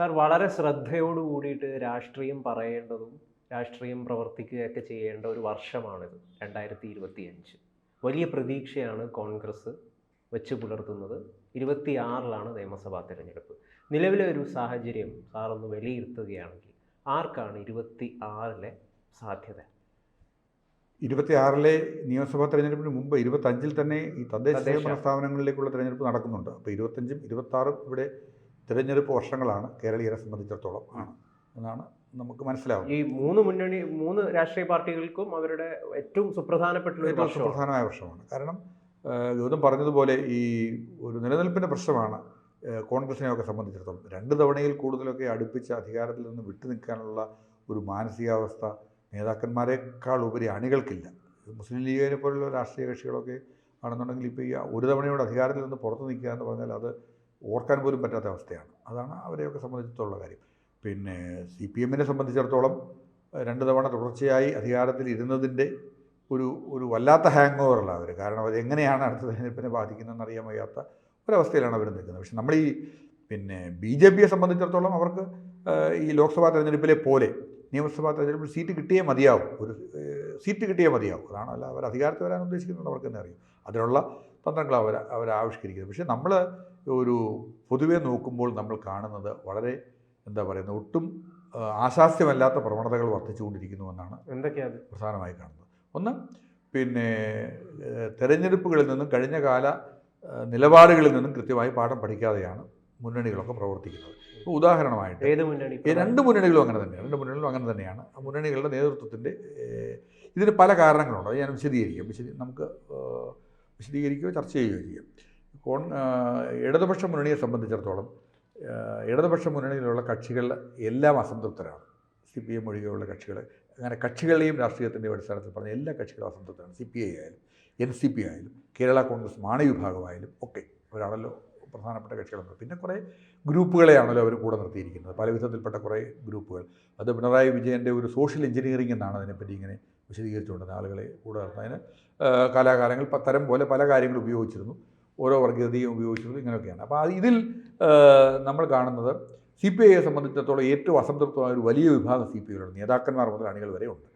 Sir വളരെ ശ്രദ്ധയോട് കൂടിയിട്ട് രാഷ്ട്രീയം പറയേണ്ടതും രാഷ്ട്രീയം പ്രവർത്തിക്കുകയൊക്കെ ചെയ്യേണ്ട ഒരു വർഷമാണിത് രണ്ടായിരത്തി ഇരുപത്തി അഞ്ച് വലിയ പ്രതീക്ഷയാണ് കോൺഗ്രസ് വെച്ച് പുലർത്തുന്നത്. ഇരുപത്തി ആറിലാണ് നിയമസഭാ തിരഞ്ഞെടുപ്പ്. നിലവിലെ ഒരു സാഹചര്യം സാറൊന്ന് വിലയിരുത്തുകയാണെങ്കിൽ ആർക്കാണ് ഇരുപത്തി ആറിലെ സാധ്യത? ഇരുപത്തി ആറിലെ നിയമസഭാ തെരഞ്ഞെടുപ്പിന് മുമ്പ് ഇരുപത്തഞ്ചിൽ തന്നെ ഈ തദ്ദേശ തദ്ദേശ. സ്വയംഭരണ സ്ഥാപനങ്ങളിലേക്കുള്ള തെരഞ്ഞെടുപ്പ് നടക്കുന്നുണ്ട്. അപ്പോൾ ഇരുപത്തഞ്ചും ഇരുപത്താറും ഇവിടെ തിരഞ്ഞെടുപ്പ് വർഷങ്ങളാണ് കേരളീയരെ സംബന്ധിച്ചിടത്തോളം ആണ് എന്നാണ് നമുക്ക് മനസ്സിലാവും ഈ മൂന്ന് മുന്നണി മൂന്ന് രാഷ്ട്രീയ പാർട്ടികൾക്കും അവരുടെ ഏറ്റവും സുപ്രധാനപ്പെട്ട ഏറ്റവും സുപ്രധാനമായ വർഷമാണ്. കാരണം ഗൗതം പറഞ്ഞതുപോലെ ഈ ഒരു നിലനിൽപ്പിന്റെ പ്രശ്നമാണ് കോൺഗ്രസിനെയൊക്കെ സംബന്ധിച്ചിടത്തോളം. രണ്ട് തവണയിൽ കൂടുതലൊക്കെ അടുപ്പിച്ച് അധികാരത്തിൽ നിന്ന് വിട്ടു നിൽക്കാനുള്ള ഒരു മാനസികാവസ്ഥ നേതാക്കന്മാരെക്കാൾ ഉപരി അണികൾക്കില്ല. മുസ്ലിം ലീഗിനെ പോലുള്ള രാഷ്ട്രീയ കക്ഷികളൊക്കെ ആണെന്നുണ്ടെങ്കിൽ ഇപ്പോൾ ഈ ഒരു തവണയോട് അധികാരത്തിൽ നിന്ന് പുറത്ത് നിൽക്കുക എന്ന് പറഞ്ഞാൽ അത് ഓർക്കാൻ പോലും പറ്റാത്ത അവസ്ഥയാണ്. അതാണ് അവരെയൊക്കെ സംബന്ധിച്ചിടത്തോളം കാര്യം. പിന്നെ സി പി എമ്മിനെ സംബന്ധിച്ചിടത്തോളം രണ്ട് തവണ തുടർച്ചയായി അധികാരത്തിൽ ഇരുന്നതിന്റെ ഒരു ഒരു വല്ലാത്ത ഹാങ് ഓവറിലാണ് അവർ കാരണം അത് എങ്ങനെയാണ് അടുത്ത തെരഞ്ഞെടുപ്പിനെ ബാധിക്കുന്നതെന്ന് അറിയാൻ വയ്യാത്ത ഒരവസ്ഥയിലാണ് അവർ നിൽക്കുന്നത്. പക്ഷെ നമ്മൾ ഈ പിന്നെ ബി ജെ പിയെ സംബന്ധിച്ചിടത്തോളം അവർക്ക് ഈ ലോക്സഭാ തെരഞ്ഞെടുപ്പിലെ പോലെ നിയമസഭാ തെരഞ്ഞെടുപ്പിൽ സീറ്റ് കിട്ടിയേ മതിയാവും. ഒരു സീറ്റ് കിട്ടിയേ മതിയാവും. അതാണ് അവർ അധികാരത്തിൽ വരാൻ ഉദ്ദേശിക്കുന്നത് അവർക്ക് തന്നെ അറിയും. അതിനുള്ള തന്ത്രങ്ങൾ അവർ അവർ ആവിഷ്കരിക്കുന്നത് പക്ഷേ നമ്മൾ ഒരു പൊതുവെ നോക്കുമ്പോൾ നമ്മൾ കാണുന്നത് വളരെ എന്താ പറയുന്നത് ഒട്ടും ആശാസ്യമല്ലാത്ത പ്രവണതകൾ വർദ്ധിച്ചുകൊണ്ടിരിക്കുന്നുവെന്നാണ് എന്തൊക്കെയാണ് പ്രധാനമായി കാണുന്നത്. ഒന്ന് പിന്നെ തെരഞ്ഞെടുപ്പുകളിൽ നിന്നും കഴിഞ്ഞ കാല നിലപാടുകളിൽ നിന്നും കൃത്യമായി പാഠം പഠിക്കാതെയാണ് മുന്നണികളൊക്കെ പ്രവർത്തിക്കുന്നത്. ഇപ്പോൾ ഉദാഹരണമായിട്ട് ഏത് മുന്നണി? രണ്ട് മുന്നണികളും അങ്ങനെ തന്നെയാണ്. രണ്ട് മുന്നണികളും അങ്ങനെ തന്നെയാണ്. ആ മുന്നണികളുടെ നേതൃത്വത്തിന്റെ ഇതിന് പല കാരണങ്ങളുണ്ട്. അത് ഞാൻ വിശദീകരിക്കാം. വിശദീ നമുക്ക് വിശദീകരിക്കുകയോ ചർച്ച ചെയ്യുകയോ ചെയ്യും. കോൺ ഇടതുപക്ഷ മുന്നണിയെ സംബന്ധിച്ചിടത്തോളം ഇടതുപക്ഷ മുന്നണിയിലുള്ള കക്ഷികൾ എല്ലാം അസംതൃപ്തരാണ്. സി പി എം ഒഴികെയുള്ള കക്ഷികൾ അങ്ങനെ കക്ഷികളെയും രാഷ്ട്രീയത്തിന്റെയും അടിസ്ഥാനത്തിൽ പറഞ്ഞ എല്ലാ കക്ഷികളും അസംതൃപ്തരാണ്. സി പി ഐ ആയാലും എൻ സി പി ആയാലും കേരള കോൺഗ്രസ് മാണി വിഭാഗമായാലും ഒക്കെ അവരാണല്ലോ പ്രധാനപ്പെട്ട കക്ഷികളുണ്ട് പിന്നെ കുറേ ഗ്രൂപ്പുകളെയാണല്ലോ അവർ കൂടെ നിർത്തിയിരിക്കുന്നത്. പല വിധത്തിൽപ്പെട്ട കുറേ ഗ്രൂപ്പുകൾ. അത് പിണറായി വിജയന്റെ ഒരു സോഷ്യൽ എഞ്ചിനീയറിംഗ് എന്നാണ് അതിനെപ്പറ്റി ഇങ്ങനെ വിശദീകരിച്ചുകൊണ്ടത് ആളുകളെ കൂടെ നിർത്തുന്നതിന് കലാകാരങ്ങൾ തരം പോലെ പല കാര്യങ്ങളും ഉപയോഗിച്ചിരുന്നു. ഓരോ വർഗീയതയും ഉപയോഗിച്ചത് ഇങ്ങനെയൊക്കെയാണ്. അപ്പോൾ അത് ഇതിൽ നമ്മൾ കാണുന്നത് സി പി ഐയെ സംബന്ധിച്ചിടത്തോളം ഏറ്റവും അസംതൃപ്തമായ ഒരു വലിയ വിഭാഗം സി പി ഐയിലുണ്ട് നേതാക്കന്മാർ മുതൽ അണികൾ വരെ ഉണ്ട്.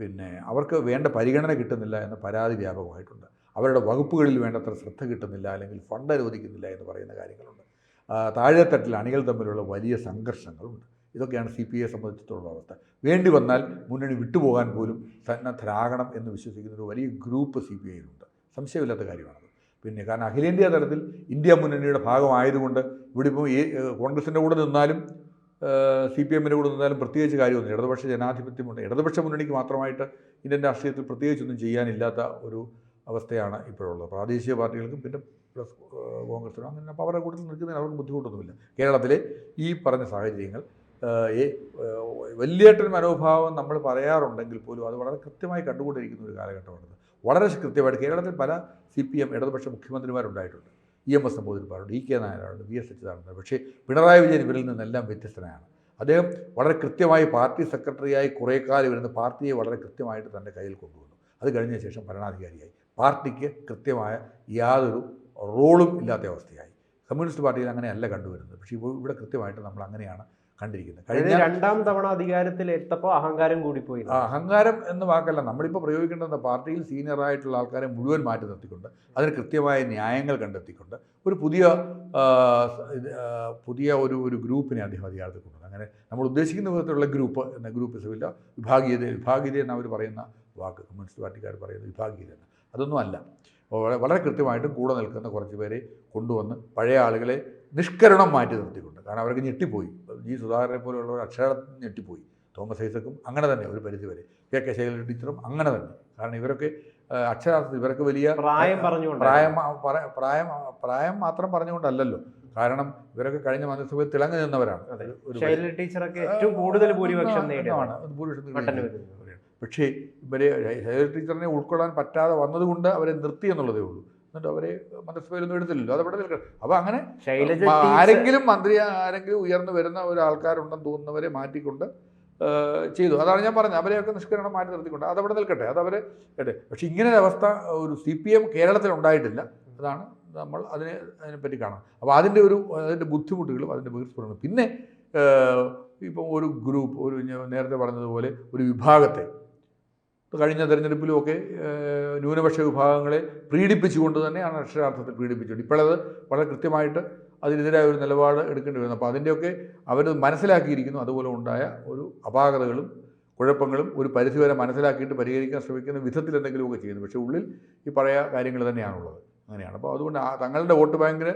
പിന്നെ അവർക്ക് വേണ്ട പരിഗണന കിട്ടുന്നില്ല എന്ന പരാതി വ്യാപകമായിട്ടുണ്ട്. അവരുടെ വകുപ്പുകളിൽ വേണ്ടത്ര ശ്രദ്ധ കിട്ടുന്നില്ല അല്ലെങ്കിൽ ഫണ്ട് അനുവദിക്കുന്നില്ല എന്ന് പറയുന്ന കാര്യങ്ങളുണ്ട്. താഴെത്തട്ടിൽ അണികൾ തമ്മിലുള്ള വലിയ സംഘർഷങ്ങളുണ്ട്. ഇതൊക്കെയാണ് സി പി ഐയെ സംബന്ധിച്ചിടത്തോളം അവസ്ഥ. വേണ്ടി വന്നാൽ മുന്നണി വിട്ടുപോകാൻ പോലും സന്നദ്ധരാകണം എന്ന് വിശ്വസിക്കുന്ന ഒരു വലിയ ഗ്രൂപ്പ് സി പി ഐയിലുണ്ട്. സംശയമില്ലാത്ത കാര്യമാണത്. പിന്നെ കാരണം അഖിലേന്ത്യാ തലത്തിൽ ഇന്ത്യ മുന്നണിയുടെ ഭാഗമായതുകൊണ്ട് ഇവിടെ ഇപ്പോൾ ഈ കോൺഗ്രസിന്റെ കൂടെ നിന്നാലും സി പി എമ്മിന്റെ കൂടെ നിന്നാലും പ്രത്യേകിച്ച് കാര്യമൊന്നും ഇടതുപക്ഷ ജനാധിപത്യമുണ്ട്. ഇടതുപക്ഷ മുന്നണിക്ക് മാത്രമായിട്ട് ഇന്ത്യൻ രാഷ്ട്രീയത്തിൽ പ്രത്യേകിച്ചൊന്നും ചെയ്യാനില്ലാത്ത ഒരു അവസ്ഥയാണ് ഇപ്പോഴുള്ളത്. പ്രാദേശിക പാർട്ടികൾക്കും പിന്നെ പ്ലസ് കോൺഗ്രസിനും അങ്ങനെ അപ്പോൾ അവരുടെ കൂട്ടത്തിൽ നിൽക്കുന്നതിന് അവർക്ക് ബുദ്ധിമുട്ടൊന്നുമില്ല. കേരളത്തിലെ ഈ പറഞ്ഞ സാഹചര്യങ്ങൾ വലിയേട്ടൻ മനോഭാവം നമ്മൾ പറയാറുണ്ടെങ്കിൽ പോലും അത് വളരെ കൃത്യമായി കണ്ടുകൊണ്ടിരിക്കുന്ന ഒരു കാലഘട്ടമാണിത്. വളരെ കൃത്യമായിട്ട് കേരളത്തിൽ പല സി പി എം ഇടതുപക്ഷ മുഖ്യമന്ത്രിമാരുണ്ടായിട്ടുണ്ട്. ഇ എം എസ് നമ്പൂതിരിപ്പാടുണ്ട് ഇ കെ നായനാറുണ്ട് വി എസ് അച്യുതാനന്ദൻ പക്ഷേ പിണറായി വിജയൻ ഇവരിൽ നിന്നെല്ലാം വ്യത്യസ്തനാണ്. അദ്ദേഹം വളരെ കൃത്യമായി പാർട്ടി സെക്രട്ടറിയായി കുറേ കാലം ഇരുന്ന് പാർട്ടിയെ വളരെ കൃത്യമായിട്ട് തന്റെ കയ്യിൽ കൊണ്ടുവന്നു. അത് കഴിഞ്ഞ ശേഷം ഭരണാധികാരിയായി. പാർട്ടിക്ക് കൃത്യമായ യാതൊരു റോളും ഇല്ലാത്ത അവസ്ഥയായി. കമ്മ്യൂണിസ്റ്റ് പാർട്ടിയിൽ അങ്ങനെയല്ല കണ്ടുവരുന്നത്. പക്ഷേ ഇവിടെ കൃത്യമായിട്ട് നമ്മൾ അങ്ങനെയാണ് കണ്ടിരിക്കുന്നത്. കഴിഞ്ഞ രണ്ടാം തവണ അധികാരത്തിൽ എത്തപ്പോൾ അഹങ്കാരം കൂടിപ്പോയി. ആ, അഹങ്കാരം എന്ന വാക്കല്ല. നമ്മളിപ്പോൾ പ്രയോഗിക്കേണ്ടത് പാർട്ടിയിൽ സീനിയർ ആയിട്ടുള്ള ആൾക്കാരെ മുഴുവൻ മാറ്റി നിർത്തിക്കൊണ്ട് അതിന് കൃത്യമായ ന്യായങ്ങൾ കണ്ടെത്തിക്കൊണ്ട് ഒരു പുതിയ പുതിയ ഒരു ഒരു ഗ്രൂപ്പിനെ അദ്ദേഹം അധികാരത്തിൽ കൊണ്ടുവന്നു. അങ്ങനെ നമ്മൾ ഉദ്ദേശിക്കുന്ന വിധത്തിലുള്ള ഗ്രൂപ്പ് എന്ന ഗ്രൂപ്പിസമില്ല വിഭാഗീയത വിഭാഗീയത എന്ന് അവർ പറയുന്ന വാക്ക്. കമ്മ്യൂണിസ്റ്റ് പാർട്ടിക്കാർ പറയുന്ന വിഭാഗീയത അതൊന്നും അല്ല. വളരെ കൃത്യമായിട്ടും കൂടെ നിൽക്കുന്ന കുറച്ച് പേരെ കൊണ്ടുവന്ന് പഴയ ആളുകളെ നിഷ്കരണം മാറ്റി നിർത്തിക്കൊണ്ട്. കാരണം അവർക്ക് ഞെട്ടിപ്പോയി. ജി സുധാകരനെ പോലെയുള്ളവർ അക്ഷര ഞെട്ടിപ്പോയി. തോമസ് ഐസക്കും അങ്ങനെ തന്നെ ഒരു പരിധി വരെ. കെ കെ ശൈലജ ടീച്ചറും അങ്ങനെ തന്നെ. കാരണം ഇവരൊക്കെ അക്ഷരാർത്ഥത്തിൽ ഇവരൊക്കെ വലിയ പ്രായം പറഞ്ഞുകൊണ്ട് പ്രായം പ്രായം പ്രായം മാത്രം പറഞ്ഞുകൊണ്ടല്ലല്ലോ. കാരണം ഇവരൊക്കെ കഴിഞ്ഞ മന്ത്രിസഭയിൽ തിളങ്ങി നിന്നവരാണ്. ടീച്ചറൊക്കെ ഏറ്റവും കൂടുതൽ ഭൂരിപക്ഷം ഭൂരിപക്ഷം പക്ഷേ ഇവരെ ശൈലജ ടീച്ചറിനെ ഉൾക്കൊള്ളാൻ പറ്റാതെ വന്നതുകൊണ്ട് അവരെ നിർത്തി എന്നുള്ളതേ ഉള്ളൂ. എന്നിട്ട് അവരെ മന്ത്രിസഭയിലൊന്നും എടുത്തില്ലല്ലോ. അത് അവിടെ നിൽക്കണം അപ്പോൾ അങ്ങനെ ആരെങ്കിലും മന്ത്രി ആരെങ്കിലും ഉയർന്നു വരുന്ന ഒരാൾക്കാരുണ്ടെന്ന് തോന്നുന്നവരെ മാറ്റിക്കൊണ്ട് ചെയ്തു. അതാണ് ഞാൻ പറഞ്ഞത്. അവരെയൊക്കെ നിഷ്കരണം മാറ്റി നിർത്തിക്കൊണ്ട് അതവിടെ നിൽക്കട്ടെ. അത് അവർ കേട്ടെ പക്ഷെ ഇങ്ങനെ ഒരു അവസ്ഥ ഒരു സി പി എം കേരളത്തിൽ ഉണ്ടായിട്ടില്ല. അതാണ് നമ്മൾ അതിനെ അതിനെപ്പറ്റി കാണാം അപ്പോൾ അതിന്റെ ഒരു അതിന്റെ ബുദ്ധിമുട്ടുകളും അതിന്റെ വീഴ്ചകളും പിന്നെ ഇപ്പം ഒരു ഗ്രൂപ്പ് ഒരു നേരത്തെ പറഞ്ഞതുപോലെ ഒരു വിഭാഗത്തെ കഴിഞ്ഞ തെരഞ്ഞെടുപ്പിലുമൊക്കെ ന്യൂനപക്ഷ വിഭാഗങ്ങളെ പീഡിപ്പിച്ചുകൊണ്ട് തന്നെയാണ് അക്ഷരാർത്ഥത്തിൽ പീഡിപ്പിച്ചുകൊണ്ട് ഇപ്പോഴത് വളരെ കൃത്യമായിട്ട് അതിനെതിരായ ഒരു നിലപാട് എടുക്കേണ്ടി വരുന്നു. അപ്പോൾ അതിന്റെയൊക്കെ അവർ മനസ്സിലാക്കിയിരിക്കുന്നു. അതുപോലെ ഉണ്ടായ ഒരു അപാകതകളും കുഴപ്പങ്ങളും ഒരു പരിധിവരെ മനസ്സിലാക്കിയിട്ട് പരിഹരിക്കാൻ ശ്രമിക്കുന്ന വിധത്തിൽ എന്തെങ്കിലുമൊക്കെ ചെയ്യുന്നു. പക്ഷേ ഉള്ളിൽ ഈ പഴയ കാര്യങ്ങൾ തന്നെയാണുള്ളത്. അങ്ങനെയാണ്. അപ്പോൾ അതുകൊണ്ട് ആ തങ്ങളുടെ വോട്ട് ബാങ്കിന്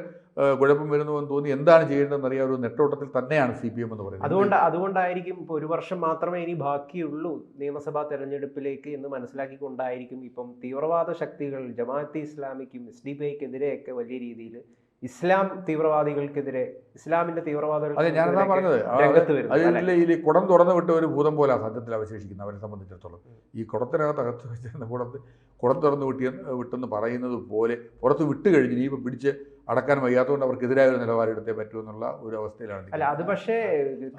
കുഴപ്പം വരുന്നുവെന്ന് തോന്നി. എന്താണ് ചെയ്യേണ്ടതെന്ന് അറിയാം ഒരു നെട്ടോട്ടത്തിൽ തന്നെയാണ് സി പി എം എന്ന് പറയുന്നത്. അതുകൊണ്ട് അതുകൊണ്ടായിരിക്കും ഇപ്പോൾ ഒരു വർഷം മാത്രമേ ഇനി ബാക്കിയുള്ളൂ നിയമസഭാ തെരഞ്ഞെടുപ്പിലേക്ക് എന്ന് മനസ്സിലാക്കിക്കൊണ്ടായിരിക്കും ഇപ്പം തീവ്രവാദ ശക്തികൾ ജമാഅത്തെ ഇസ്ലാമിക്കും എസ് ഡി പി വലിയ രീതിയിൽ ഇസ്ലാം തീവ്രവാദികൾക്കെതിരെ ഇസ്ലാമിന്റെ അതെ ഞാനതാ പറഞ്ഞത്? അതിൽ ഈ കുടം തുറന്നു വിട്ട ഒരു ഭൂതം പോലെ സത്യത്തിൽ അവശേഷിക്കുന്നത് അവരെ സംബന്ധിച്ചിടത്തോളം. ഈ കുടത്തിനകത്ത് അകത്ത് വെച്ചിരുന്ന കുടത്ത് കുടം തുറന്നു വിട്ടിയ വിട്ടെന്ന് പറയുന്നത് പോലെ പുറത്ത് വിട്ട് കഴിഞ്ഞ് ഇപ്പം പിടിച്ച് അടക്കാൻ വയ്യാത്തതുകൊണ്ട് അവർക്കെതിരായ ഒരു നിലപാടെടുത്തേ പറ്റൂ എന്നുള്ള ഒരു അവസ്ഥയിലാണ് അല്ല അത് പക്ഷേ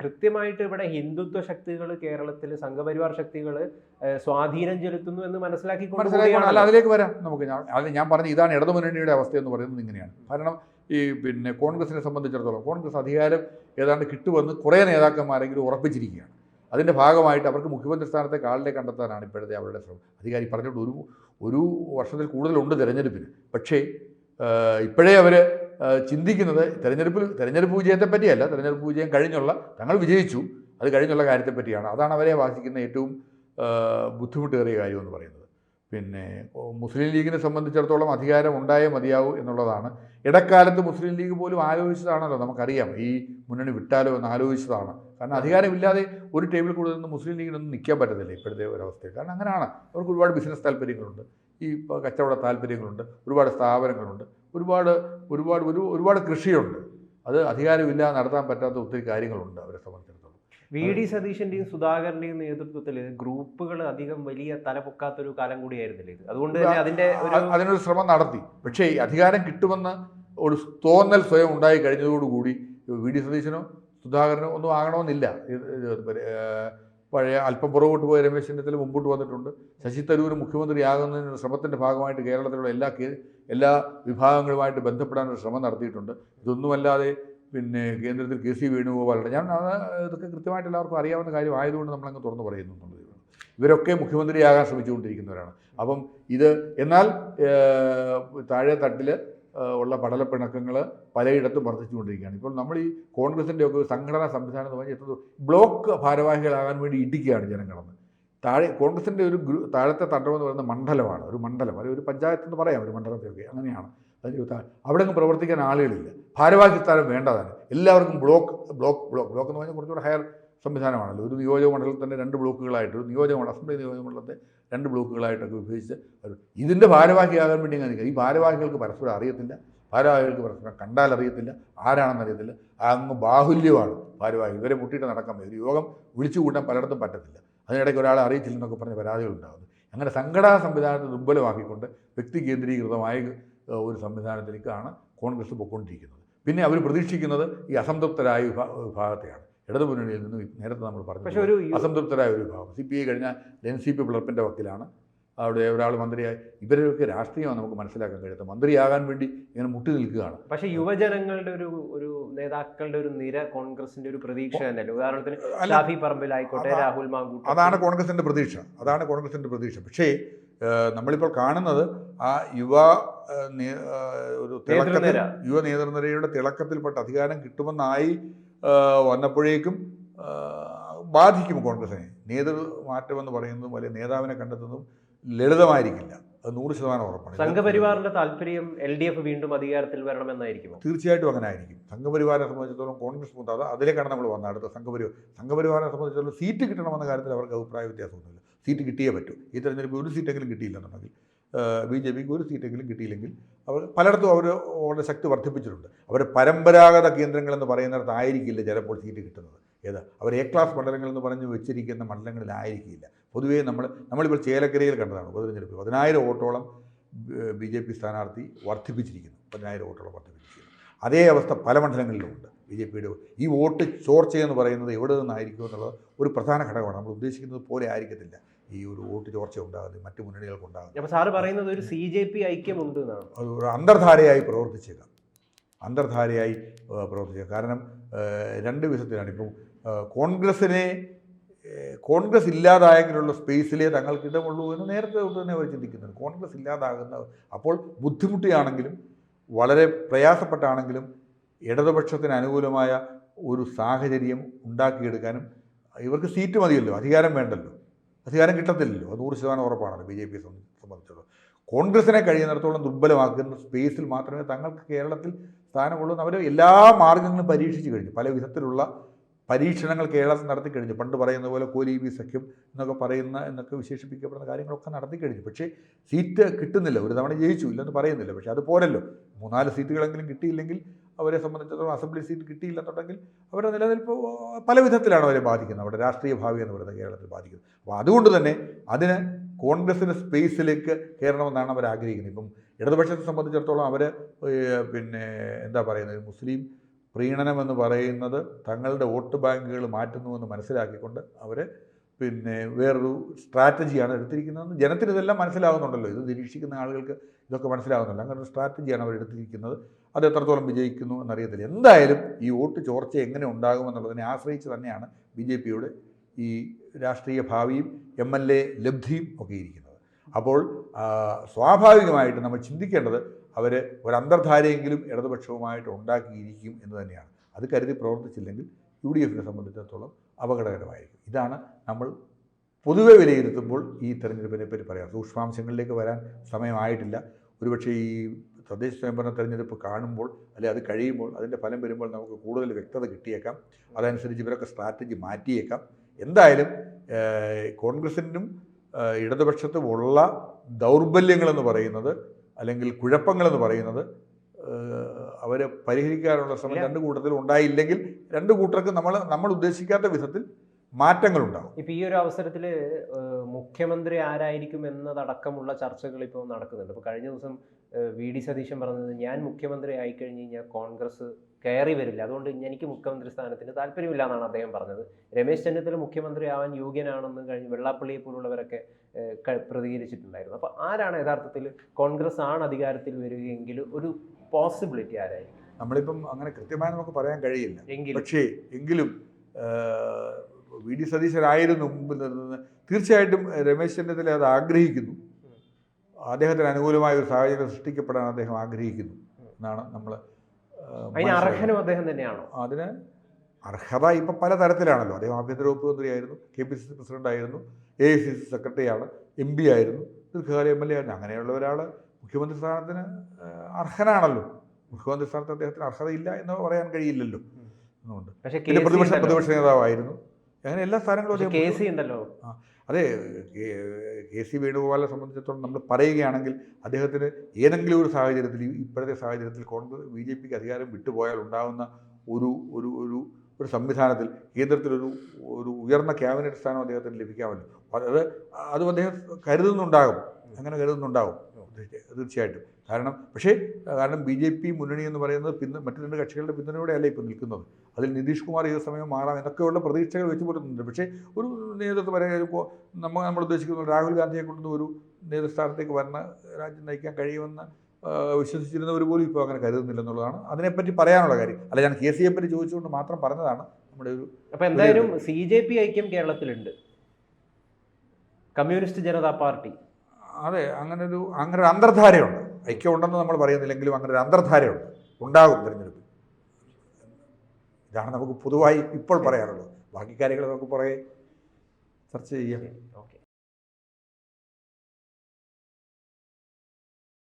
കൃത്യമായിട്ട് ഇവിടെ ഹിന്ദുത്വ ശക്തികൾ കേരളത്തിൽ സംഘപരിവാർ ശക്തികൾ സ്വാധീനം ചെലുത്തുന്നു എന്ന് മനസ്സിലാക്കിക്കൊണ്ട് മനസ്സിലാക്കണം അല്ല അതിലേക്ക് വരാം നമുക്ക്. ഞാൻ അത് ഞാൻ പറഞ്ഞ ഇതാണ് ഇടതുമുന്നണിയുടെ അവസ്ഥ എന്ന് പറയുന്നത് ഇങ്ങനെയാണ്. കാരണം ഈ പിന്നെ കോൺഗ്രസിനെ സംബന്ധിച്ചിടത്തോളം കോൺഗ്രസ് അധികാരം ഏതാണ്ട് കിട്ടുമെന്ന് കുറേ നേതാക്കന്മാരെങ്കിലും ഉറപ്പിച്ചിരിക്കുകയാണ്. അതിന്റെ ഭാഗമായിട്ട് അവർക്ക് മുഖ്യമന്ത്രി സ്ഥാനത്തെ കാളിനെ കണ്ടെത്താനാണ് ഇപ്പോഴത്തെ അവരുടെ ശ്രമം. അധികാരി പറഞ്ഞിട്ട് ഒരു ഒരു വർഷത്തിൽ കൂടുതലുണ്ട് തിരഞ്ഞെടുപ്പിന്. പക്ഷേ ഇപ്പോഴേ അവർ ചിന്തിക്കുന്നത് തിരഞ്ഞെടുപ്പിൽ തെരഞ്ഞെടുപ്പ് വിജയത്തെ പറ്റിയല്ല തെരഞ്ഞെടുപ്പ് വിജയം കഴിഞ്ഞുള്ള തങ്ങൾ വിജയിച്ചു അത് കഴിഞ്ഞുള്ള കാര്യത്തെപ്പറ്റിയാണ് അതാണ് അവരെ വാസിക്കുന്ന ഏറ്റവും ബുദ്ധിമുട്ടേറിയ കാര്യമെന്ന് പറയുന്നത്. പിന്നെ മുസ്ലിം ലീഗിനെ സംബന്ധിച്ചിടത്തോളം അധികാരം ഉണ്ടായേ മതിയാവൂ എന്നുള്ളതാണ്. ഇടക്കാലത്ത് മുസ്ലിം ലീഗ് പോലും ആലോചിച്ചതാണല്ലോ നമുക്കറിയാം. ഈ മുന്നണി വിട്ടാലോ എന്ന് ആലോചിച്ചതാണ്. കാരണം അധികാരമില്ലാതെ ഒരു ടേബിൾ കൂടുതൽ നിന്ന് മുസ്ലിം ലീഗിനൊന്നും നിൽക്കാൻ പറ്റത്തില്ല ഇപ്പോഴത്തെ ഒരവസ്ഥയിൽ. കാരണം അങ്ങനെയാണ്. അവർക്ക് ഒരുപാട് ബിസിനസ് താല്പര്യങ്ങളുണ്ട്. ഈ കച്ചവട താല്പര്യങ്ങളുണ്ട്. ഒരുപാട് സ്ഥാപനങ്ങളുണ്ട്. ഒരുപാട് ഒരുപാട് ഒരു ഒരുപാട് കൃഷിയുണ്ട്. അത് അധികാരമില്ലാതെ നടത്താൻ പറ്റാത്ത ഒത്തിരി കാര്യങ്ങളുണ്ട് അവരെ സംബന്ധിച്ചിടത്തോളം. വി ഡി സതീശന്റെയും സുധാകരന്റെയും നേതൃത്വത്തിൽ ഗ്രൂപ്പുകൾ അധികം വലിയ തലപൊക്കാത്തൊരു കാലം കൂടിയായിരുന്നില്ല ഇത്? അതുകൊണ്ട് തന്നെ അതിന്റെ അതിനൊരു ശ്രമം നടത്തി. പക്ഷേ അധികാരം കിട്ടുമെന്ന് ഒരു തോന്നൽ സ്വയം ഉണ്ടായി കഴിഞ്ഞതോടുകൂടി വി ഡി സതീശനോ സുധാകരനോ ഒന്നും ആകണമെന്നില്ല. പഴയ അല്പം പുറകോട്ട് പോയ രമേശ് ചെന്നിത്തല മുമ്പോട്ട് വന്നിട്ടുണ്ട്. ശശി തരൂർ മുഖ്യമന്ത്രിയാകുന്നതിനുള്ള ശ്രമത്തിന്റെ ഭാഗമായിട്ട് കേരളത്തിലുള്ള എല്ലാ എല്ലാ വിഭാഗങ്ങളുമായിട്ട് ബന്ധപ്പെടാനൊരു ശ്രമം നടത്തിയിട്ടുണ്ട്. ഇതൊന്നുമല്ലാതെ പിന്നെ കേന്ദ്രത്തിൽ കെ സി വേണുഗോപാലുണ്ട്. ഞാൻ അത് ഇതൊക്കെ കൃത്യമായിട്ട് എല്ലാവർക്കും അറിയാവുന്ന കാര്യം ആയതുകൊണ്ട് നമ്മളങ്ങ് തുറന്നു പറയുന്നു എന്നുള്ളത് ഇവരൊക്കെ മുഖ്യമന്ത്രിയാകാൻ ശ്രമിച്ചുകൊണ്ടിരിക്കുന്നവരാണ്. അപ്പം ഇത് എന്നാൽ താഴെ തട്ടിൽ ഉള്ള പടലപ്പിണക്കങ്ങൾ പലയിടത്തും വർദ്ധിച്ചുകൊണ്ടിരിക്കുകയാണ്. ഇപ്പോൾ നമ്മൾ ഈ കോൺഗ്രസിന്റെ ഒക്കെ സംഘടനാ സംവിധാനം എന്ന് പറഞ്ഞാൽ എത്തുന്നത് ബ്ലോക്ക് ഭാരവാഹികളാകാൻ വേണ്ടി ഇടിക്കുകയാണ് ജനങ്ങളെന്ന്. താഴെ കോൺഗ്രസിന്റെ ഒരു ഗ്രൂ താഴത്തെ തണ്ടമെന്ന് പറയുന്ന മണ്ഡലമാണ് ഒരു മണ്ഡലം അല്ലെങ്കിൽ ഒരു പഞ്ചായത്ത് എന്ന് പറയാം ഒരു മണ്ഡലത്തെയൊക്കെ അങ്ങനെയാണ്. അവിടെ ഒന്നും പ്രവർത്തിക്കാൻ ആളുകളില്ല. ഭാരവാഹി സ്ഥാനം വേണ്ടതാണ്. എല്ലാവർക്കും ബ്ലോക്ക് ബ്ലോക്ക് ബ്ലോക്ക് ബ്ലോക്ക് എന്ന് പറഞ്ഞാൽ കുറച്ചുകൂടെ ഹയർ സംവിധാനമാണല്ലോ. ഒരു നിയോജക മണ്ഡലത്തിൽ തന്നെ രണ്ട് ബ്ലോക്കുകളായിട്ട് ഒരു നിയോജക മണ്ഡലം അസംബ്ലി നിയോജക മണ്ഡലത്തെ രണ്ട് ബ്ലോക്കുകളായിട്ടൊക്കെ വിഭജിച്ച് ഇതിന്റെ ഭാരവാഹിയാകാൻ വേണ്ടി ഞാൻ. ഈ ഭാരവാഹികൾക്ക് പരസ്പരം അറിയത്തില്ല. ഭാരവാഹികൾക്ക് പരസ്പരം കണ്ടാൽ അറിയത്തില്ല. ആരാണെന്ന് അറിയത്തില്ല. അങ്ങ് ബാഹുല്യമാണ് ഭാരവാഹി ഇവരെ മുട്ടിയിട്ട് നടക്കാൻ ഒരു യോഗം വിളിച്ചു കൂട്ടാൻ പലയിടത്തും പറ്റത്തില്ല. അതിനിടയ്ക്ക് ഒരാളെ അറിയിച്ചില്ലെന്നൊക്കെ പറഞ്ഞ് പരാതികളുണ്ടാകുന്നു. അങ്ങനെ സംഘടനാ സംവിധാനത്തെ ദുർബലമാക്കിക്കൊണ്ട് വ്യക്തി കേന്ദ്രീകൃതമായ ഒരു സംവിധാനത്തിലേക്കാണ് കോൺഗ്രസ് പോയിക്കൊണ്ടിരിക്കുന്നത്. പിന്നെ അവർ പ്രതീക്ഷിക്കുന്നത് ഈ അസംതൃപ്തരായ വിഭാ വിഭാഗത്തെയാണ്. ഇടതുമുന്നണിയിൽ നിന്നും നേരത്തെ നമ്മൾ പറഞ്ഞു പക്ഷേ ഒരു അസംതൃപ്തരായ ഒരു വിഭാഗം. സി പി ഐ കഴിഞ്ഞാൽ എൻ സി പി പിളർപ്പിന്റെ വക്കിലാണ്. അവിടെ ഒരാൾ മന്ത്രിയായി. ഇവരൊക്കെ രാഷ്ട്രീയമാണ് നമുക്ക് മനസ്സിലാക്കാൻ കഴിയാത്ത മന്ത്രിയാകാൻ വേണ്ടി ഇങ്ങനെ മുട്ടി നിൽക്കുകയാണ്. പക്ഷേ യുവജനങ്ങളുടെ ഒരു ഒരു നേതാക്കളുടെ ഒരു നിര കോൺഗ്രസിന്റെ ഒരു പ്രതീക്ഷ തന്നെയല്ലേ? ഉദാഹരണത്തിന് ഷാഫി പറമ്പിലായിക്കോട്ടെ രാഹുൽ മാങ്കൂട്ടം അതാണ് കോൺഗ്രസിന്റെ പ്രതീക്ഷ. അതാണ് കോൺഗ്രസിന്റെ പ്രതീക്ഷ. പക്ഷേ നമ്മളിപ്പോൾ കാണുന്നത് ആ യുവ ഒരു തിളക്കത്തിൽ. യുവ നേതൃനിരയുടെ തിളക്കത്തിൽപ്പെട്ട അധികാരം കിട്ടുമെന്നായി വന്നപ്പോഴേക്കും ബാധിക്കും കോൺഗ്രസിനെ. നേതൃ മാറ്റമെന്ന് പറയുന്നതും വലിയ നേതാവിനെ കണ്ടെത്തുന്നതും ലളിതമായിരിക്കില്ല. അത് നൂറ് ശതമാനം ഉറപ്പാണ്. സംഘപരിവാറിന്റെ താല്പര്യം എൽ ഡി എഫ് വീണ്ടും അധികാരത്തിൽ വരണമെന്നായിരിക്കും തീർച്ചയായിട്ടും അങ്ങനെ ആയിരിക്കും സംഘപരിവാരെ സംബന്ധിച്ചിടത്തോളം കോൺഗ്രസ് മുതാതെ അതിലേക്കാണ് നമ്മൾ വന്നത്. അടുത്ത സംഘപരിവാർ സംഘപരിവാരെ സംബന്ധിച്ചിടത്തോളം സീറ്റ് കിട്ടണമെന്ന കാര്യത്തിൽ അവർക്ക് അഭിപ്രായ വ്യത്യാസമൊന്നുമില്ല. സീറ്റ് കിട്ടിയേ പറ്റൂ. ഈ തെരഞ്ഞെടുപ്പിൽ ഒരു സീറ്റെങ്കിലും കിട്ടിയില്ലെന്നുണ്ടെങ്കിൽ ബി ജെ പിക്ക് ഒരു സീറ്റെങ്കിലും കിട്ടിയില്ലെങ്കിൽ അവർ പലയിടത്തും അവർ അവരുടെ ശക്തി വർദ്ധിപ്പിച്ചിട്ടുണ്ട്. അവർ പരമ്പരാഗത കേന്ദ്രങ്ങളെന്ന് പറയുന്നിടത്ത് ആയിരിക്കില്ല ചിലപ്പോൾ സീറ്റ് കിട്ടുന്നത്. ഏത്? അവർ എ ക്ലാസ് മണ്ഡലങ്ങളെന്ന് പറഞ്ഞ് വെച്ചിരിക്കുന്ന മണ്ഡലങ്ങളിലായിരിക്കില്ല പൊതുവേ നമ്മൾ നമ്മളിപ്പോൾ ചേലക്കരയിൽ കണ്ടതാണ് ഉപതെരഞ്ഞെടുപ്പ്. പതിനായിരം വോട്ടോളം ബി ജെ പി സ്ഥാനാർത്ഥി വർദ്ധിപ്പിച്ചിരിക്കുന്നു. പതിനായിരം വോട്ടോളം വർദ്ധിപ്പിച്ചിരിക്കുന്നു. അതേ അവസ്ഥ പല മണ്ഡലങ്ങളിലുമുണ്ട് ബി ജെ പിയുടെ ഈ വോട്ട് ചോർച്ചയെന്ന് പറയുന്നത് എവിടെ നിന്നായിരിക്കും എന്നുള്ളത് ഒരു പ്രധാന ഘടകമാണ്. നമ്മൾ ഉദ്ദേശിക്കുന്നത് പോലെ ആയിരിക്കത്തില്ല. ഈ ഒരു വോട്ട് ചോർച്ച ഉണ്ടാകുന്നത് മറ്റ് മുന്നണികൾക്ക് ഉണ്ടാകുന്നത് അപ്പോൾ സാറ് പറയുന്നത് ഒരു സി ജെ പി ഐക്യമുണ്ട് എന്നാണ്. അത് ഒരു അന്തർധാരയായി പ്രവർത്തിച്ചേക്കാം. അന്തർധാരയായി പ്രവർത്തിച്ചേക്കാം. കാരണം രണ്ട് വിധത്തിലാണ്. ഇപ്പം കോൺഗ്രസിനെ കോൺഗ്രസ് ഇല്ലാതായെങ്കിലുള്ള സ്പേസിലേ തങ്ങൾക്ക് ഇടമുള്ളൂ എന്ന് നേരത്തെ തന്നെ അവർ ചിന്തിക്കുന്നുണ്ട്. കോൺഗ്രസ് ഇല്ലാതാകുന്ന അപ്പോൾ ബുദ്ധിമുട്ടിയാണെങ്കിലും വളരെ പ്രയാസപ്പെട്ടാണെങ്കിലും ഇടതുപക്ഷത്തിന് അനുകൂലമായ ഒരു സാഹചര്യം ഉണ്ടാക്കിയെടുക്കാനും ഇവർക്ക് സീറ്റ് മതിയല്ലോ അധികാരം വേണ്ടല്ലോ. അധികാരം കിട്ടത്തില്ലല്ലോ. അത് നൂറ് ശതമാനം ഉറപ്പാണല്ലോ ബി ജെ പിയെ സംബന്ധിച്ചിടത്തോളം. കോൺഗ്രസിനെ കഴിയുന്നിടത്തോളം ദുർബലമാക്കുന്ന സ്പേസിൽ മാത്രമേ തങ്ങൾക്ക് കേരളത്തിൽ സ്ഥാനമുള്ളൂ എന്ന് അവർ എല്ലാ മാർഗങ്ങളും പരീക്ഷിച്ചു കഴിഞ്ഞു. പല വിധത്തിലുള്ള പരീക്ഷണങ്ങൾ കേരളത്തിൽ നടത്തി കഴിഞ്ഞു. പണ്ട് പറയുന്ന പോലെ കോലീബി സഖ്യം എന്നൊക്കെ പറയുന്ന എന്നൊക്കെ വിശേഷിപ്പിക്കപ്പെടുന്ന കാര്യങ്ങളൊക്കെ നടത്തി കഴിഞ്ഞു. പക്ഷേ സീറ്റ് കിട്ടുന്നില്ല. ഒരു തവണ ജയിച്ചു. ഇല്ലെന്ന് പറയുന്നില്ല. പക്ഷേ അത് പോരല്ലോ. മൂന്നാൽ സീറ്റുകളെങ്കിലും കിട്ടിയില്ലെങ്കിൽ അവരെ സംബന്ധിച്ചിടത്തോളം അസംബ്ലി സീറ്റ് കിട്ടിയില്ലെന്നുണ്ടെങ്കിൽ അവരുടെ നിലനിൽപ്പ് പല വിധത്തിലാണ് അവരെ ബാധിക്കുന്നത്. അവരുടെ രാഷ്ട്രീയ ഭാവി എന്ന് പറയുന്നത് കേരളത്തിൽ ബാധിക്കുന്നത്. അപ്പോൾ അതുകൊണ്ട് തന്നെ അതിന് കോൺഗ്രസിന്റെ സ്പേസിലേക്ക് കയറണമെന്നാണ് അവർ ആഗ്രഹിക്കുന്നത്. ഇപ്പം ഇടതുപക്ഷത്തെ സംബന്ധിച്ചിടത്തോളം അവർ പിന്നെ എന്താ പറയുന്നത്? മുസ്ലിം പ്രീണനം എന്ന് പറയുന്നത് തങ്ങളുടെ വോട്ട് ബാങ്കുകൾ മാറ്റുന്നുവെന്ന് മനസ്സിലാക്കിക്കൊണ്ട് അവർ പിന്നെ വേറൊരു സ്ട്രാറ്റജിയാണ് എടുത്തിരിക്കുന്നതെന്ന് ജനത്തിന് ഇതെല്ലാം മനസ്സിലാകുന്നുണ്ടല്ലോ ഇത് നിരീക്ഷിക്കുന്ന ആളുകൾക്ക് ഇതൊക്കെ മനസ്സിലാകുന്നുണ്ട് അങ്ങനെ ഒരു സ്ട്രാറ്റജിയാണ് അവർ എടുത്തിരിക്കുന്നത് അത് എത്രത്തോളം വിജയിക്കുന്നു എന്നറിയത്തില്ല. എന്തായാലും ഈ വോട്ട് ചോർച്ച എങ്ങനെ ഉണ്ടാകുമെന്നുള്ളതിനെ ആശ്രയിച്ച് തന്നെയാണ് ബി ജെ പിയുടെ ഈ രാഷ്ട്രീയ ഭാവിയും എം എൽ എ ലബ്ധിയും ഒക്കെ ഇരിക്കുന്നത്. അപ്പോൾ സ്വാഭാവികമായിട്ട് നമ്മൾ ചിന്തിക്കേണ്ടത് അവർ ഒരു അന്തർധാരയെങ്കിലും ഇടതുപക്ഷവുമായിട്ട് ഉണ്ടാക്കിയിരിക്കും എന്ന് തന്നെയാണ്. അത് കരുതി പ്രവർത്തിച്ചില്ലെങ്കിൽ യു ഡി എഫിനെ സംബന്ധിച്ചിടത്തോളം അപകടകരമായിരിക്കും. ഇതാണ് നമ്മൾ പൊതുവെ വിലയിരുത്തുമ്പോൾ ഈ തെരഞ്ഞെടുപ്പിനെ പറ്റി പറയാം. സൂക്ഷ്മാംശങ്ങളിലേക്ക് വരാൻ സമയമായിട്ടില്ല. ഒരുപക്ഷെ ഈ തദ്ദേശ സ്വയംഭരണ തെരഞ്ഞെടുപ്പ് കാണുമ്പോൾ അല്ലെ അത് കഴിയുമ്പോൾ അതിന്റെ ഫലം വരുമ്പോൾ നമുക്ക് കൂടുതൽ വ്യക്തത കിട്ടിയേക്കാം. അതനുസരിച്ച് ഇവരൊക്കെ സ്ട്രാറ്റജി മാറ്റിയേക്കാം. എന്തായാലും കോൺഗ്രസിനും ഇടതുപക്ഷത്തുമുള്ള ദൗർബല്യങ്ങളെന്ന് പറയുന്നത് അല്ലെങ്കിൽ കുഴപ്പങ്ങളെന്ന് പറയുന്നത് അവരെ പരിഹരിക്കാനുള്ള ശ്രമം രണ്ട് കൂട്ടത്തിലും ഉണ്ടായില്ലെങ്കിൽ രണ്ട് കൂട്ടർക്ക് നമ്മൾ നമ്മൾ ഉദ്ദേശിക്കാത്ത വിധത്തിൽ മാറ്റങ്ങളുണ്ടാകും ഇപ്പൊ ഈ ഒരു അവസരത്തിൽ മുഖ്യമന്ത്രി ആരായിരിക്കും എന്നതടക്കമുള്ള ചർച്ചകൾ ഇപ്പോൾ നടക്കുന്നുണ്ട്. ഇപ്പൊ കഴിഞ്ഞ ദിവസം വി ഡി സതീശൻ പറഞ്ഞത് ഞാൻ മുഖ്യമന്ത്രി ആയിക്കഴിഞ്ഞ് കഴിഞ്ഞാൽ കോൺഗ്രസ് കയറി വരില്ല. അതുകൊണ്ട് എനിക്ക് മുഖ്യമന്ത്രി സ്ഥാനത്തിന് താല്പര്യമില്ല എന്നാണ് അദ്ദേഹം പറഞ്ഞത്. രമേശ് ചെന്നിത്തല മുഖ്യമന്ത്രി ആവാൻ യോഗ്യനാണെന്ന് കഴിഞ്ഞ് വെള്ളാപ്പള്ളിയെ പോലുള്ളവരൊക്കെ പ്രതികരിച്ചിട്ടുണ്ടായിരുന്നു. അപ്പൊ ആരാണ് യഥാർത്ഥത്തിൽ കോൺഗ്രസ് ആണ് അധികാരത്തിൽ വരികയെങ്കിൽ ഒരു പോസിബിലിറ്റി ആരായിരിക്കും? നമ്മളിപ്പം അങ്ങനെ കൃത്യമായി നമുക്ക് പറയാൻ കഴിയില്ല. എങ്കിലും. പക്ഷേ എങ്കിലും വി ഡി സതീശനായിരുന്നു മുമ്പിൽ നിന്ന് തീർച്ചയായിട്ടും രമേശ് ചെന്നിത്തല അത് ആഗ്രഹിക്കുന്നു. അദ്ദേഹത്തിന് അനുകൂലമായ ഒരു സാഹചര്യം സൃഷ്ടിക്കപ്പെടാൻ അദ്ദേഹം ആഗ്രഹിക്കുന്നു എന്നാണ് നമ്മൾ അതിന് അർഹനും അദ്ദേഹം തന്നെയാണോ? അതിന് അർഹത ഇപ്പം പല തരത്തിലാണല്ലോ. അദ്ദേഹം ആഭ്യന്തര വകുപ്പ് മന്ത്രിയായിരുന്നു K P C C president ആയിരുന്നു എ ഐ സി സി സെക്രട്ടറിയാണ് എം പി ആയിരുന്നു ദീർഘകാല എം എൽ എ ആയിരുന്നു. അങ്ങനെയുള്ള ഒരാൾ മുഖ്യമന്ത്രി സ്ഥാനത്തിന് അർഹനാണല്ലോ. മുഖ്യമന്ത്രി സ്ഥാനത്ത് അദ്ദേഹത്തിന് അർഹതയില്ല എന്ന് പറയാൻ കഴിയില്ലല്ലോ. എന്നുകൊണ്ട് പിന്നെ പ്രതിപക്ഷ പ്രതിപക്ഷ നേതാവായിരുന്നു. അങ്ങനെ എല്ലാ സ്ഥാനങ്ങളും അദ്ദേഹം കെ ഉണ്ടല്ലോ. അതെ കെ- സി വേണുഗോപാലിനെ സംബന്ധിച്ചിടത്തോളം നമ്മൾ പറയുകയാണെങ്കിൽ അദ്ദേഹത്തിന് ഏതെങ്കിലും ഒരു സാഹചര്യത്തിൽ ഇപ്പോഴത്തെ സാഹചര്യത്തിൽ കോൺഗ്രസ് ബി ജെ പിക്ക് അധികാരം വിട്ടുപോയാൽ ഉണ്ടാകുന്ന ഒരു ഒരു ഒരു ഒരു സംവിധാനത്തിൽ കേന്ദ്രത്തിലൊരു ഒരു ഉയർന്ന ക്യാബിനറ്റ് സ്ഥാനം അദ്ദേഹത്തിന് ലഭിക്കാമല്ലോ. അത് അതും അദ്ദേഹം കരുതുന്നുണ്ടാകും. അങ്ങനെ കരുതുന്നുണ്ടാകും. തീർച്ച- തീർച്ചയായിട്ടും. കാരണം പക്ഷേ കാരണം ബി ജെ പി മുന്നണി എന്ന് പറയുന്നത് പിന്നെ മറ്റു രണ്ട് കക്ഷികളുടെ പിന്തുണയോടെയല്ല ഇപ്പോൾ നിൽക്കുന്നത്? അതിൽ നിതീഷ് കുമാർ ഏത് സമയം മാറാം എന്നൊക്കെയുള്ള പ്രതീക്ഷകൾ വെച്ച് പുലർത്തുന്നുണ്ട് പക്ഷേ ഒരു നേതൃത്വം വരെ ഇപ്പോൾ നമ്മൾ നമ്മൾ ഉദ്ദേശിക്കുന്ന രാഹുൽ ഗാന്ധിയെ കൊണ്ടുവന്ന ഒരു നേതൃസ്ഥാനത്തേക്ക് വരണ രാജ്യം നയിക്കാൻ കഴിയുമെന്ന് വിശ്വസിച്ചിരുന്നവർ പോലും ഇപ്പോൾ അങ്ങനെ കരുതുന്നില്ല എന്നുള്ളതാണ് അതിനെപ്പറ്റി പറയാനുള്ള കാര്യം. അല്ല ഞാൻ കെ സിയെ പറ്റി ചോദിച്ചുകൊണ്ട് മാത്രം പറഞ്ഞതാണ് നമ്മുടെ ഒരു അപ്പോൾ എന്തായാലും സി ജെ പി ഐക്യം കേരളത്തിലുണ്ട്. Communist Janata party. അതെ അങ്ങനൊരു അങ്ങനെ ഒരു അന്തർധാരയുണ്ട്. ഐക്യം ഉണ്ടെന്ന് നമ്മൾ പറയുന്നില്ലെങ്കിലും അങ്ങനെ ഒരു അന്തർധാരയുണ്ട്. ഉണ്ടാകും തിരഞ്ഞെടുപ്പ്. ഇതാണ് നമുക്ക് പൊതുവായി ഇപ്പോൾ പറയാറുള്ളത് ബാക്കി കാര്യങ്ങൾ നമുക്ക് പുറകെ ചർച്ച ചെയ്യാം.